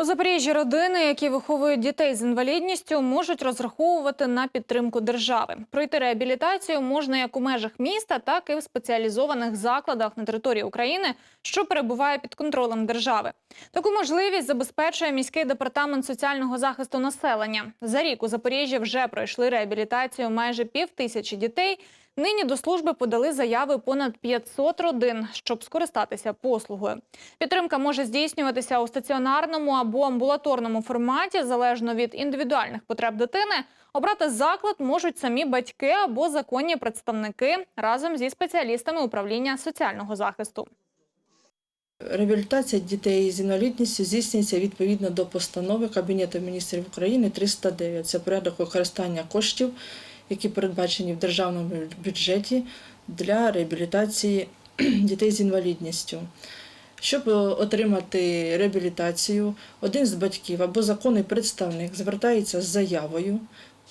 У Запоріжжі родини, які виховують дітей з інвалідністю, можуть розраховувати на підтримку держави. Пройти реабілітацію можна як у межах міста, так і в спеціалізованих закладах на території України, що перебуває під контролем держави. Таку можливість забезпечує міський департамент соціального захисту населення. За рік у Запоріжжі вже пройшли реабілітацію майже пів тисячі дітей. Нині до служби подали заяви понад 500 родин, щоб скористатися послугою. Підтримка може здійснюватися у стаціонарному або амбулаторному форматі, залежно від індивідуальних потреб дитини. Обрати заклад можуть самі батьки або законні представники разом зі спеціалістами управління соціального захисту. Реабілітація дітей з інвалідністю здійснюється відповідно до постанови Кабінету міністрів України 309. Це порядок використання коштів, які передбачені в державному бюджеті для реабілітації дітей з інвалідністю. Щоб е, отримати реабілітацію, один з батьків або законний представник звертається з заявою,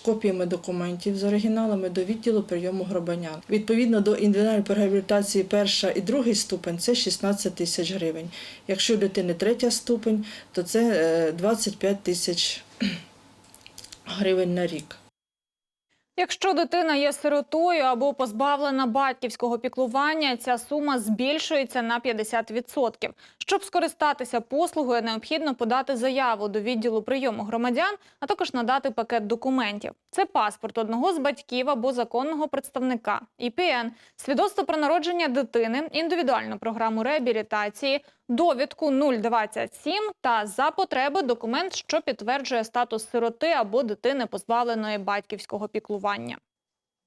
копіями документів з оригіналами до відділу прийому громадян. Відповідно до індивідуальної реабілітації перша і другий ступень це 16 тисяч гривень. Якщо у дитини третя ступень, то це е, 25 тисяч гривень на рік. Якщо дитина є сиротою або позбавлена батьківського піклування, ця сума збільшується на 50%. Щоб скористатися послугою, необхідно подати заяву до відділу прийому громадян, а також надати пакет документів. Це паспорт одного з батьків або законного представника, ІПН, свідоцтво про народження дитини, індивідуальну програму реабілітації, довідку 027 та за потреби документ, що підтверджує статус сироти або дитини позбавленої батьківського піклування лікування.